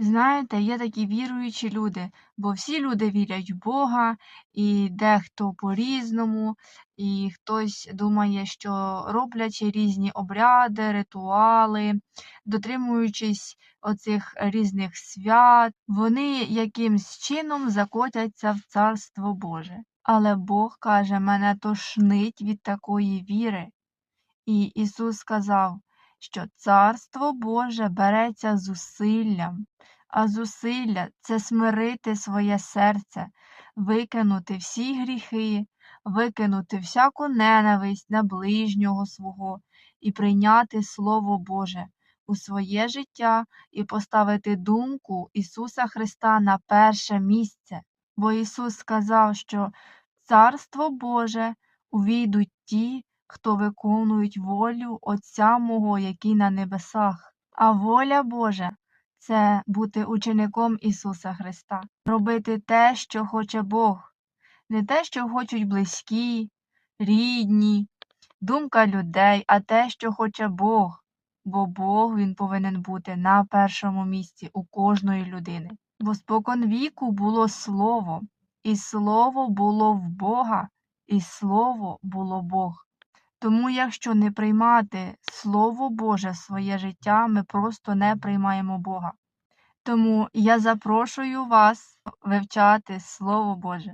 Знаєте, є такі віруючі люди, бо всі люди вірять в Бога, і дехто по-різному, і хтось думає, що роблячи різні обряди, ритуали, дотримуючись оцих різних свят, вони якимсь чином закотяться в Царство Боже. Але Бог каже, мене тошнить від такої віри. І Ісус сказав, що Царство Боже береться зусиллям, а зусилля це смирити своє серце, викинути всі гріхи, викинути всяку ненависть на ближнього свого і прийняти Слово Боже у своє життя і поставити думку Ісуса Христа на перше місце. Бо Ісус сказав, що Царство Боже увійдуть ті, хто виконують волю Отця мого, який на небесах. А воля Божа це бути учеником Ісуса Христа, робити те, що хоче Бог, не те, що хочуть близькі, рідні, думка людей, а те, що хоче Бог. Бо Бог він повинен бути на першому місці у кожної людини. Бо спокон віку було слово, і слово було в Бога, і слово було Бог. Тому, якщо не приймати Слово Боже в своє життя, ми просто не приймаємо Бога. Тому я запрошую вас вивчати Слово Боже.